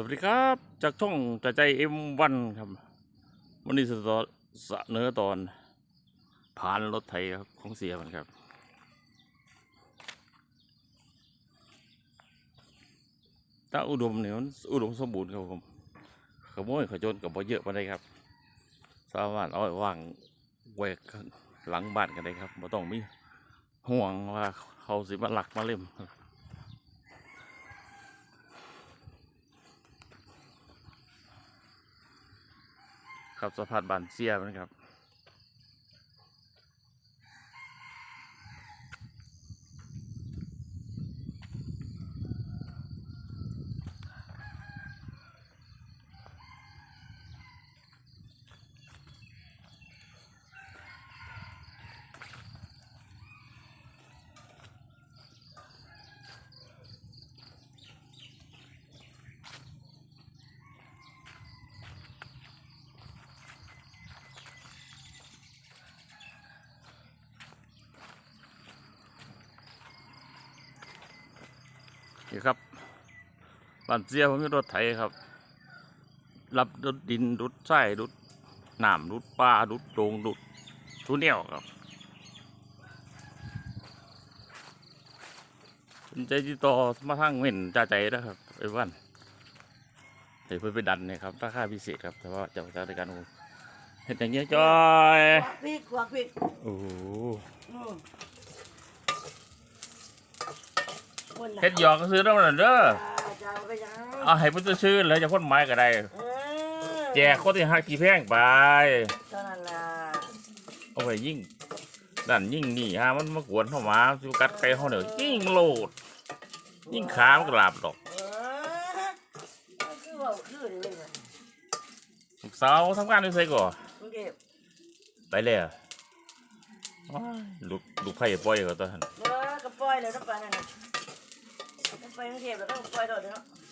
สวัสดีครับ จากช่องกระจายเอ็มวันครับ วันนี้เสนอเสนอตอนผ่านรถไถครับของเสียมันครับถ้าอุดมเนี่ยมันอุดมสมบูรณ์ครับผมขโมยขจรกับบ่เยอะมาได้ครับ สามารถเอาไว้วางแหวกหลังบ้านกันได้ครับบ่ต้องมีห่วงว่าเขาสิมาหลักมาเล่มครับ ครับสะพานบานเซียมันครับ นี่ครับบ้านเสียผมมีรถไถครับ รับรถดินรุดไส้รุดน้ำรุดปลารุดโดงรุดทุเนียวครับสนใจติดต่อมาทางเม่นจ่าใจนะครับไอ้วันเดี๋ยวเพื่อไปดันเนี่ยครับราคาพิเศษครับแต่ว่าจะจะในการเห็นอย่างเงี้ยจอยควักพริกควักพริกโอ้โห อืมค นน่ะเฮ็ดหยอกก็ซื้อแล้วนั่นเด้อจ้าจ้าไปยังเอาให้เพิ่นชื่อแล้วจะพ่นไม้ก็ได้ เออแจกคนที่หักที่แพงไปเท่านั้นล่ะเอาไปยิ่งนั่นยิ่งนี่ฮะมันมากวนเข้ามาสิกัดไก่เขาเนี่ยยิ่งโลด ยิ่งขามนกระลาบดอกเออมันคือว่าคือเลยว่ะลูกสาวทำงานด้วยไสก่อกรุงเทพไปเลยอะว้ายลูกลูกไผ่ปล่อยเขาตอนนั้นเออก็ปล่อยเลยต้องไปนั่นน่ะ ต้องไปกรุงเ